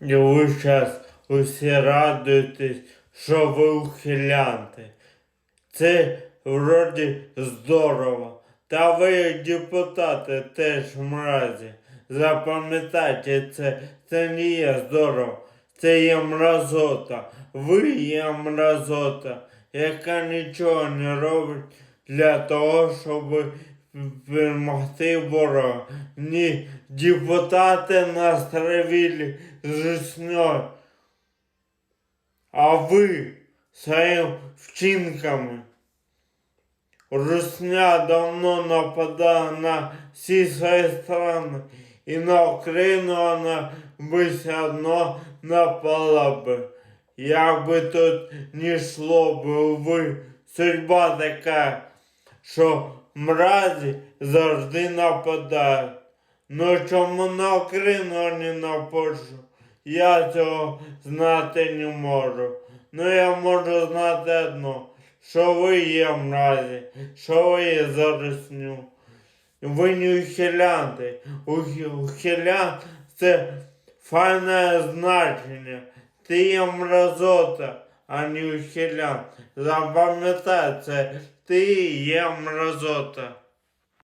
І ви зараз усі радуєтесь, що ви ухилянти. Це вроді здорово. Та ви, депутати, теж мразі. Запам'ятайте це, це не є здорово. Це є мразота. Ви є мразота, яка нічого не робить для того, щоб перемогти ворога. Ні, депутати нас травили жисною. А ви своїми вчинками. Русня давно нападала на всі свої страни, і на Україну вона би все одно напала би. Як би тут не йшло би, ви, судьба така, що мразі завжди нападають. Ну чому на вони напашу? Я цього знати не можу. Ну я можу знати одно, що ви є мразі, що ви є заросню. Ви не ухилянти. Ух- Ухилян це файне значення. Ти є мразота, а не ухилян. Запам'ятай це, ти є мразота.